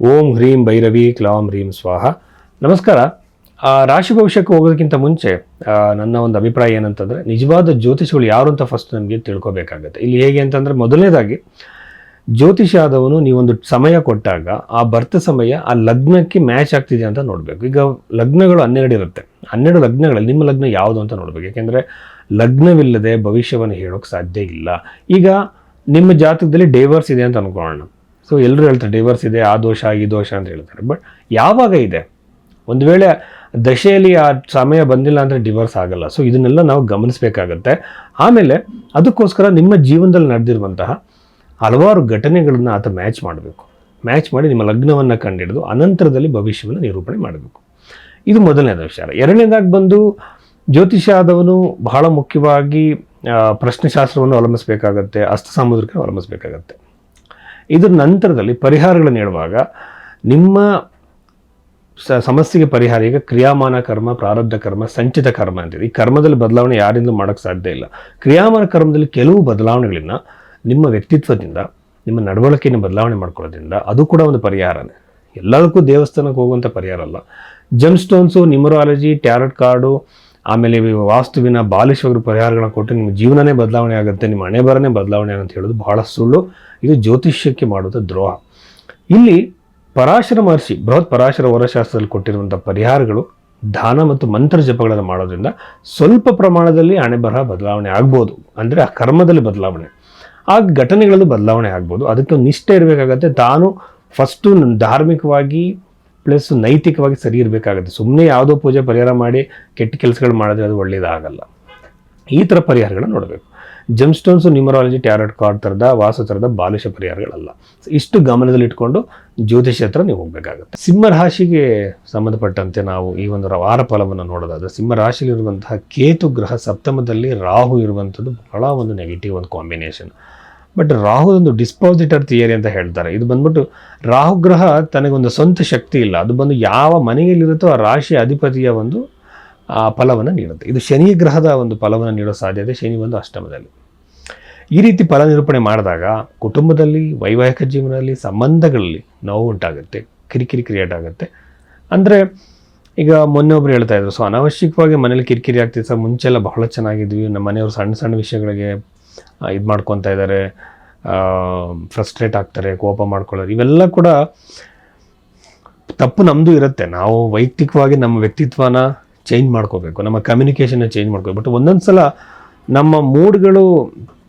ಓಂ ಹ್ರೀಂ ಭೈರವಿ ಕ್ಲಾಂ ಹ್ರೀಂ ಸ್ವಾಹ. ನಮಸ್ಕಾರ. ರಾಶಿ ಭವಿಷ್ಯಕ್ಕೆ ಹೋಗೋದಕ್ಕಿಂತ ಮುಂಚೆ ನನ್ನ ಒಂದು ಅಭಿಪ್ರಾಯ ಏನಂತಂದರೆ, ನಿಜವಾದ ಜ್ಯೋತಿಷಿಗಳು ಯಾರು ಅಂತ ಫಸ್ಟ್ ನಮಗೆ ತಿಳ್ಕೊಬೇಕಾಗುತ್ತೆ. ಇಲ್ಲಿ ಹೇಗೆ ಅಂತಂದರೆ, ಮೊದಲನೇದಾಗಿ, ಜ್ಯೋತಿಷ ಆದವನು ನೀವೊಂದು ಸಮಯ ಕೊಟ್ಟಾಗ, ಆ ಬರ್ತ ಸಮಯ, ಆ ಲಗ್ನಕ್ಕೆ ಮ್ಯಾಚ್ ಆಗ್ತಿದೆ ಅಂತ ನೋಡಬೇಕು. ಈಗ ಲಗ್ನಗಳು ಹನ್ನೆರಡು ಇರುತ್ತೆ. ಹನ್ನೆರಡು ಲಗ್ನಗಳಲ್ಲಿ ನಿಮ್ಮ ಲಗ್ನ ಯಾವುದು ಅಂತ ನೋಡಬೇಕು. ಯಾಕೆಂದರೆ, ಲಗ್ನವಿಲ್ಲದೆ ಭವಿಷ್ಯವನ್ನು ಹೇಳೋಕ್ಕೆ ಸಾಧ್ಯ ಇಲ್ಲ. ಈಗ ನಿಮ್ಮ ಜಾತಕದಲ್ಲಿ ಡೇವರ್ಸ್ ಇದೆ ಅಂತ ಅನ್ಕೊಳ್ಳೋಣ. ಸೊ ಎಲ್ಲರೂ ಹೇಳ್ತಾರೆ ಡೈವರ್ಸ್ ಇದೆ, ಆ ದೋಷ, ಈ ದೋಷ ಅಂತ ಹೇಳ್ತಾರೆ. ಬಟ್ ಯಾವಾಗ ಇದೆ? ಒಂದು ವೇಳೆ ದಶೆಯಲ್ಲಿ ಆ ಸಮಯ ಬಂದಿಲ್ಲ ಅಂದರೆ ಡಿವರ್ಸ್ ಆಗಲ್ಲ. ಸೊ ಇದನ್ನೆಲ್ಲ ನಾವು ಗಮನಿಸಬೇಕಾಗತ್ತೆ. ಆಮೇಲೆ ಅದಕ್ಕೋಸ್ಕರ ನಿಮ್ಮ ಜೀವನದಲ್ಲಿ ನಡೆದಿರುವಂತಹ ಹಲವಾರು ಘಟನೆಗಳನ್ನು ಆತ ಮ್ಯಾಚ್ ಮಾಡಬೇಕು. ಮ್ಯಾಚ್ ಮಾಡಿ ನಿಮ್ಮ ಲಗ್ನವನ್ನು ಕಂಡಿಡಿದು, ಅನಂತರದಲ್ಲಿ ಭವಿಷ್ಯವನ್ನು ನಿರೂಪಣೆ ಮಾಡಬೇಕು. ಇದು ಮೊದಲನೇದ ವಿಚಾರ. ಎರಡನೇದಾಗಿ ಬಂದು, ಜ್ಯೋತಿಷ ಆದವನು ಬಹಳ ಮುಖ್ಯವಾಗಿ ಪ್ರಶ್ನೆಶಾಸ್ತ್ರವನ್ನು ಅವಲಂಬಿಸಬೇಕಾಗತ್ತೆ ಅಸ್ತ ಸಾಮುದ್ರಿಕ ಅವಲಂಬಿಸಬೇಕಾಗತ್ತೆ. ಇದ್ರ ನಂತರದಲ್ಲಿ ಪರಿಹಾರಗಳನ್ನು ಹೇಳುವಾಗ ನಿಮ್ಮ ಸ, ಸಮಸ್ಯೆಗೆ ಪರಿಹಾರ, ಈಗ ಕ್ರಿಯಾಮಾನ ಕರ್ಮ, ಪ್ರಾರಬ್ಧ ಕರ್ಮ, ಸಂಚಿತ ಕರ್ಮ ಅಂತಿದೆ ಈ ಕರ್ಮದಲ್ಲಿ ಬದಲಾವಣೆ ಯಾರಿಂದಲೂ ಮಾಡೋಕ್ಕೆ ಸಾಧ್ಯ ಇಲ್ಲ. ಕ್ರಿಯಾಮಾನ ಕರ್ಮದಲ್ಲಿ ಕೆಲವು ಬದಲಾವಣೆಗಳನ್ನ ನಿಮ್ಮ ವ್ಯಕ್ತಿತ್ವದಿಂದ, ನಿಮ್ಮ ನಡವಳಿಕೆಯನ್ನು ಬದಲಾವಣೆ ಮಾಡ್ಕೊಳ್ಳೋದ್ರಿಂದ ಅದು ಕೂಡ ಒಂದು ಪರಿಹಾರನೇ. ಎಲ್ಲದಕ್ಕೂ ದೇವಸ್ಥಾನಕ್ಕೆ ಹೋಗುವಂಥ ಪರಿಹಾರ ಅಲ್ಲ. Gem stones numerology tarot card ಆಮೇಲೆ ವಾಸ್ತುವಿನ ಬಾಲಿಶವರು ಪರಿಹಾರಗಳನ್ನ ಕೊಟ್ಟು ನಿಮ್ಮ ಜೀವನನೇ ಬದಲಾವಣೆ ಆಗುತ್ತೆ, ನಿಮ್ಮ ಹಣೆ ಬರನೇ ಬದಲಾವಣೆ ಅಂತ ಹೇಳೋದು ಬಹಳ ಸುಳ್ಳು. ಇದು ಜ್ಯೋತಿಷ್ಯಕ್ಕೆ ಮಾಡುವಂಥ ದ್ರೋಹ. ಇಲ್ಲಿ ಪರಾಶರ ಮಹರ್ಷಿ, ಬೃಹತ್ ಪರಾಶರ ವರಶಾಸ್ತ್ರದಲ್ಲಿ ಕೊಟ್ಟಿರುವಂಥ ಪರಿಹಾರಗಳು ದಾನ ಮತ್ತು ಮಂತ್ರ ಜಪಗಳನ್ನು ಮಾಡೋದ್ರಿಂದ ಸ್ವಲ್ಪ ಪ್ರಮಾಣದಲ್ಲಿ ಹಣೆ ಬರಹ ಬದಲಾವಣೆ ಆಗ್ಬೋದು. ಅಂದರೆ ಆ ಕರ್ಮದಲ್ಲಿ ಬದಲಾವಣೆ. ಆ ಘಟನೆಗಳಲ್ಲೂ ಬದಲಾವಣೆ ಆಗ್ಬೋದು. ಅದಕ್ಕೆ ನಿಷ್ಠೆ ಇರಬೇಕಾಗತ್ತೆ. ತಾನು ಫಸ್ಟು ಧಾರ್ಮಿಕವಾಗಿ ಪ್ಲಸ್ ನೈತಿಕವಾಗಿ ಸರಿ ಇರಬೇಕಾಗುತ್ತೆ. ಸುಮ್ಮನೆ ಯಾವುದೋ ಪೂಜೆ ಪರಿಹಾರ ಮಾಡಿ ಕೆಟ್ಟ ಕೆಲಸಗಳು ಮಾಡಿದ್ರೆ ಅದು ಒಳ್ಳೆಯದಾಗಲ್ಲ ಈ ಥರ ಪರಿಹಾರಗಳನ್ನ ನೋಡಬೇಕು. Gem stones numerology tarot card ಥರದ ವಾಸ ಥರದ ಬಾಲಿಶ ಪರಿಹಾರಗಳಲ್ಲ. ಇಷ್ಟು ಗಮನದಲ್ಲಿ ಇಟ್ಕೊಂಡು ಜ್ಯೋತಿಷ್ಯ ಹತ್ರ ನೀವು ಹೋಗಬೇಕಾಗುತ್ತೆ. ಸಿಂಹರಾಶಿಗೆ ಸಂಬಂಧಪಟ್ಟಂತೆ ನಾವು ಈ ಒಂದು ವಾರ ಫಲವನ್ನು ನೋಡೋದಾದ್ರೆ ಸಿಂಹ ರಾಶಿಯಲ್ಲಿರುವಂತಹ ಕೇತು ಗ್ರಹ ಸಪ್ತಮದಲ್ಲಿ ರಾಹು ಇರುವಂಥದ್ದು ಬಹಳ ಒಂದು ನೆಗೆಟಿವ್ ಒಂದು ಕಾಂಬಿನೇಷನ್ ಬಟ್ ರಾಹು ಒಂದು ಡಿಸ್ಪಾಸಿಟರ್ ಥಿಯರಿ ಅಂತ ಹೇಳ್ತಾರೆ. ಇದು ಬಂದ್ಬಿಟ್ಟು ರಾಹು ಗ್ರಹ ತನಗೊಂದು ಸ್ವಂತ ಶಕ್ತಿ ಇಲ್ಲ. ಅದು ಬಂದು ಯಾವ ಮನೆಯಲ್ಲಿರುತ್ತೋ ಆ ರಾಶಿ ಅಧಿಪತಿಯ ಒಂದು ಫಲವನ್ನು ನೀಡುತ್ತೆ. ಇದು ಶನಿ ಗ್ರಹದ ಒಂದು ಫಲವನ್ನು ನೀಡೋ ಸಾಧ್ಯತೆ ಶನಿ ಒಂದು ಅಷ್ಟಮದಲ್ಲಿ. ಈ ರೀತಿ ಫಲ ನಿರೂಪಣೆ ಮಾಡಿದಾಗ ಕುಟುಂಬದಲ್ಲಿ, ವೈವಾಹಿಕ ಜೀವನದಲ್ಲಿ, ಸಂಬಂಧಗಳಲ್ಲಿ ನೋವು ಉಂಟಾಗುತ್ತೆ. ಕಿರಿಕಿರಿ ಕ್ರಿಯೇಟ್ ಆಗುತ್ತೆ. ಅಂದರೆ ಈಗ ಮೊನ್ನೆ ಒಬ್ರು ಹೇಳ್ತಾ ಇದ್ರು, ಸೊ ಅನಾವಶ್ಯಕವಾಗಿ ಮನೇಲಿ ಕಿರಿಕಿರಿ ಆಗ್ತಿತ್ತು ಸರ್ ಮುಂಚೆಲ್ಲ ಬಹಳ ಚೆನ್ನಾಗಿದ್ವಿ. ನಮ್ಮ ಮನೆಯವರು ಸಣ್ಣ ಸಣ್ಣ ವಿಷಯಗಳಿಗೆ ಇದು ಮಾಡ್ಕೊತಾ ಇದ್ದಾರೆ ಫ್ರಸ್ಟ್ರೇಟ್ ಆಗ್ತಾರೆ, ಕೋಪ ಮಾಡ್ಕೊಳ್ಳೋದು ಇವೆಲ್ಲ ಕೂಡ ತಪ್ಪು ನಮ್ಮದು ಇರುತ್ತೆ. ನಾವು ವೈಯಕ್ತಿಕವಾಗಿ ನಮ್ಮ ವ್ಯಕ್ತಿತ್ವನ ಚೇಂಜ್ ಮಾಡ್ಕೋಬೇಕು. ನಮ್ಮ ಕಮ್ಯುನಿಕೇಷನ್ನ ಚೇಂಜ್ ಮಾಡ್ಕೋಬೇಕು. ಬಟ್ ಒಂದೊಂದು ಸಲ ನಮ್ಮ ಮೂಡ್ಗಳು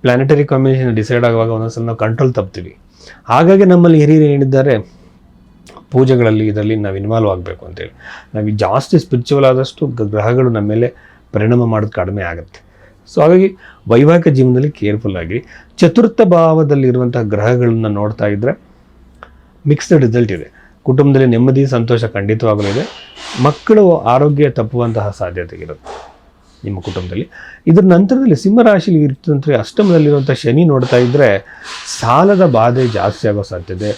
ಪ್ಲಾನೆಟರಿ ಕಾಂಬಿನೇಷನ್ ಡಿಸೈಡ್ ಆಗುವಾಗ ಒಂದೊಂದು ಸಲ ನಾವು ಕಂಟ್ರೋಲ್ ತಪ್ತೀವಿ. ಹಾಗಾಗಿ ನಮ್ಮಲ್ಲಿ ಹಿರಿಯರು ಏನಿದ್ದಾರೆ ಪೂಜೆಗಳಲ್ಲಿ, ಇದರಲ್ಲಿ ನಾವು ಇನ್ವಾಲ್ವ್ ಆಗಬೇಕು ಅಂತೇಳಿ. ನಾವು ಜಾಸ್ತಿ ಸ್ಪಿರಿಚುವಲ್ ಆದಷ್ಟು ಗ್ರಹಗಳು ನಮ್ಮ ಮೇಲೆ ಪರಿಣಾಮ ಮಾಡೋದು ಕಡಿಮೆ ಆಗುತ್ತೆ. ಸೊ ಹಾಗಾಗಿ ವೈವಾಹಿಕ ಜೀವನದಲ್ಲಿ ಕೇರ್ಫುಲ್ ಆಗಿ ಚತುರ್ಥ ಭಾವದಲ್ಲಿರುವಂತಹ ಗ್ರಹಗಳನ್ನು ನೋಡ್ತಾ ಇದ್ದರೆ ಮಿಕ್ಸ್ಡ್ ರಿಸಲ್ಟ್ ಇದೆ. ಕುಟುಂಬದಲ್ಲಿ ನೆಮ್ಮದಿ, ಸಂತೋಷ ಖಂಡಿತವಾಗಲೂ ಇದೆ. ಮಕ್ಕಳು ಆರೋಗ್ಯ ತಪ್ಪುವಂತಹ ಸಾಧ್ಯತೆ ಇರುತ್ತೆ ನಿಮ್ಮ ಕುಟುಂಬದಲ್ಲಿ. ಇದರ ನಂತರದಲ್ಲಿ ಸಿಂಹರಾಶಿಲಿ ಇರ್ತಂತೆ ಅಷ್ಟಮದಲ್ಲಿರುವಂಥ ಶನಿ ನೋಡ್ತಾ ಇದ್ದರೆ ಸಾಲದ ಬಾಧೆ ಜಾಸ್ತಿ ಆಗೋ ಸಾಧ್ಯತೆ,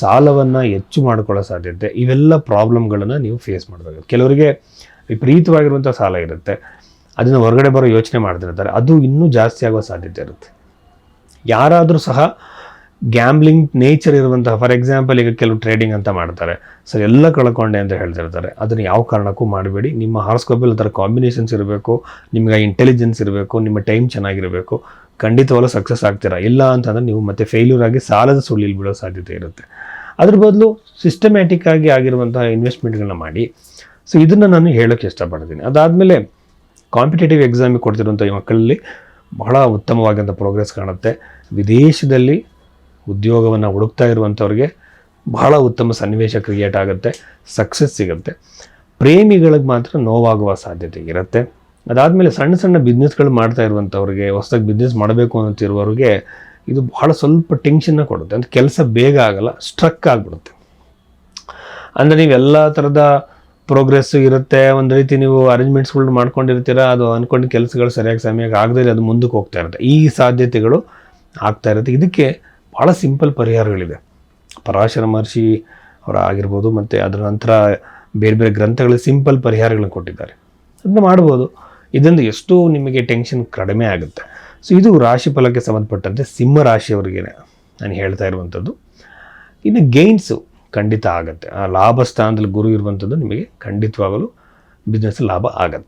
ಸಾಲವನ್ನು ಹೆಚ್ಚು ಮಾಡ್ಕೊಳ್ಳೋ ಸಾಧ್ಯತೆ, ಇವೆಲ್ಲ ಪ್ರಾಬ್ಲಮ್ಗಳನ್ನು ನೀವು ಫೇಸ್ ಮಾಡಬೇಕು ಕೆಲವರಿಗೆ ವಿಪರೀತವಾಗಿರುವಂಥ ಸಾಲ ಇರುತ್ತೆ. ಅದನ್ನು ಹೊರಗಡೆ ಬರೋ ಯೋಚನೆ ಮಾಡ್ತಿರ್ತಾರೆ. ಅದು ಇನ್ನೂ ಜಾಸ್ತಿ ಆಗೋ ಸಾಧ್ಯತೆ ಇರುತ್ತೆ. ಯಾರಾದರೂ ಸಹ ಗ್ಯಾಮ್ಲಿಂಗ್ ನೇಚರ್ ಇರುವಂತಹ ಫಾರ್ ಎಕ್ಸಾಂಪಲ್ ಈಗ ಕೆಲವು ಟ್ರೇಡಿಂಗ್ ಅಂತ ಮಾಡ್ತಾರೆ. ಸರ್, ಎಲ್ಲ ಕಳ್ಕೊಂಡೆ ಅಂತ ಹೇಳ್ತಿರ್ತಾರೆ. ಅದನ್ನು ಯಾವ ಕಾರಣಕ್ಕೂ ಮಾಡಬೇಡಿ. ನಿಮ್ಮ ಹಾರ್ಸ್ಕೋಪಲ್ಲಿ ಅದರ ಕಾಂಬಿನೇಷನ್ಸ್ ಇರಬೇಕು. ನಿಮಗೆ ಇಂಟೆಲಿಜೆನ್ಸ್ ಇರಬೇಕು. ನಿಮ್ಮ ಟೈಮ್ ಚೆನ್ನಾಗಿರಬೇಕು. ಖಂಡಿತವಾಗ್ಲೂ ಸಕ್ಸಸ್ ಆಗ್ತೀರಾ? ಇಲ್ಲ ಅಂತಂದರೆ ನೀವು ಮತ್ತೆ ಫೇಲ್ಯೂರ್ ಆಗಿ ಸಾಲದ ಸುಳ್ಳಿಲಿ ಬಿಡೋ ಸಾಧ್ಯತೆ ಇರುತ್ತೆ. ಅದ್ರ ಬದಲು ಸಿಸ್ಟಮ್ಯಾಟಿಕ್ ಆಗಿ ಆಗಿರುವಂತಹ ಇನ್ವೆಸ್ಟ್ಮೆಂಟ್ಗಳನ್ನ ಮಾಡಿ. ಸೊ ಇದನ್ನು ನಾನು ಹೇಳೋಕ್ಕೆ ಇಷ್ಟಪಡ್ತೀನಿ. ಅದಾದಮೇಲೆ ಕಾಂಪಿಟೇಟಿವ್ ಎಕ್ಸಾಮಿಗೆ ಕೊಡ್ತಿರುವಂಥ ಈ ಮಕ್ಕಳಲ್ಲಿ ಬಹಳ ಉತ್ತಮವಾದಂಥ ಪ್ರೋಗ್ರೆಸ್ ಕಾಣುತ್ತೆ. ವಿದೇಶದಲ್ಲಿ ಉದ್ಯೋಗವನ್ನು ಹುಡುಕ್ತಾ ಇರುವಂಥವ್ರಿಗೆ ಬಹಳ ಉತ್ತಮ ಸನ್ನಿವೇಶ ಕ್ರಿಯೇಟ್ ಆಗುತ್ತೆ ಸಕ್ಸಸ್ ಸಿಗುತ್ತೆ. ಪ್ರೇಮಿಗಳಿಗೆ ಮಾತ್ರ ನೋವಾಗುವ ಸಾಧ್ಯತೆ ಇರುತ್ತೆ. ಅದಾದಮೇಲೆ ಸಣ್ಣ ಸಣ್ಣ ಬಿಸ್ನೆಸ್ಗಳು ಮಾಡ್ತಾ ಇರುವಂಥವ್ರಿಗೆ, ಹೊಸದಾಗಿ ಬಿಸ್ನೆಸ್ ಮಾಡಬೇಕು ಅಂತಿರುವವ್ರಿಗೆ ಇದು ಬಹಳ ಸ್ವಲ್ಪ ಟೆನ್ಷನ್ನ ಕೊಡುತ್ತೆ. ಅಂದರೆ ಕೆಲಸ ಬೇಗ ಆಗಲ್ಲ ಸ್ಟ್ರಕ್ ಆಗಿಬಿಡುತ್ತೆ. ಅಂದರೆ ನೀವು ಎಲ್ಲ ಥರದ ಪ್ರೋಗ್ರೆಸ್ ಇರುತ್ತೆ, ಒಂದು ರೀತಿ ನೀವು ಅರೇಂಜ್ಮೆಂಟ್ಸ್ಗಳು ಮಾಡ್ಕೊಂಡಿರ್ತೀರ, ಅದು ಅಂದ್ಕೊಂಡು ಕೆಲಸಗಳು ಸರಿಯಾಗಿ ಸಮಯಕ್ಕೆ ಆಗದೇ ಅದು ಮುಂದಕ್ಕೆ ಹೋಗ್ತಾ ಇರುತ್ತೆ. ಈ ಸಾಧ್ಯತೆಗಳು ಆಗ್ತಾ ಇರುತ್ತೆ. ಇದಕ್ಕೆ ಭಾಳ ಸಿಂಪಲ್ ಪರಿಹಾರಗಳಿದೆ. ಪರಾಶರ ಮಹರ್ಷಿ ಅವರ ಆಗಿರ್ಬೋದು, ಮತ್ತು ಅದರ ನಂತರ ಬೇರೆ ಬೇರೆ ಗ್ರಂಥಗಳಲ್ಲಿ ಸಿಂಪಲ್ ಪರಿಹಾರಗಳನ್ನು ಕೊಟ್ಟಿದ್ದಾರೆ. ಅದನ್ನ ಮಾಡ್ಬೋದು. ಇದರಿಂದ ಎಷ್ಟೋ ನಿಮಗೆ ಟೆನ್ಷನ್ ಕಡಿಮೆ ಆಗುತ್ತೆ. ಸೊ ಇದು ರಾಶಿ ಫಲಕ್ಕೆ ಸಂಬಂಧಪಟ್ಟಂತೆ, ಸಿಂಹ ರಾಶಿಯವರಿಗೆ ನಾನು ಹೇಳ್ತಾ ಇರುವಂಥದ್ದು. ಇನ್ನು ಗೇನ್ಸು ಖಂಡಿತ ಆಗತ್ತೆ. ಆ ಲಾಭ ಸ್ಥಾನದಲ್ಲಿ ಗುರು ಇರುವಂಥದ್ದು ನಿಮಗೆ ಖಂಡಿತವಾಗಲೂ ಬಿಸ್ನೆಸ್ ಲಾಭ ಆಗತ್ತೆ.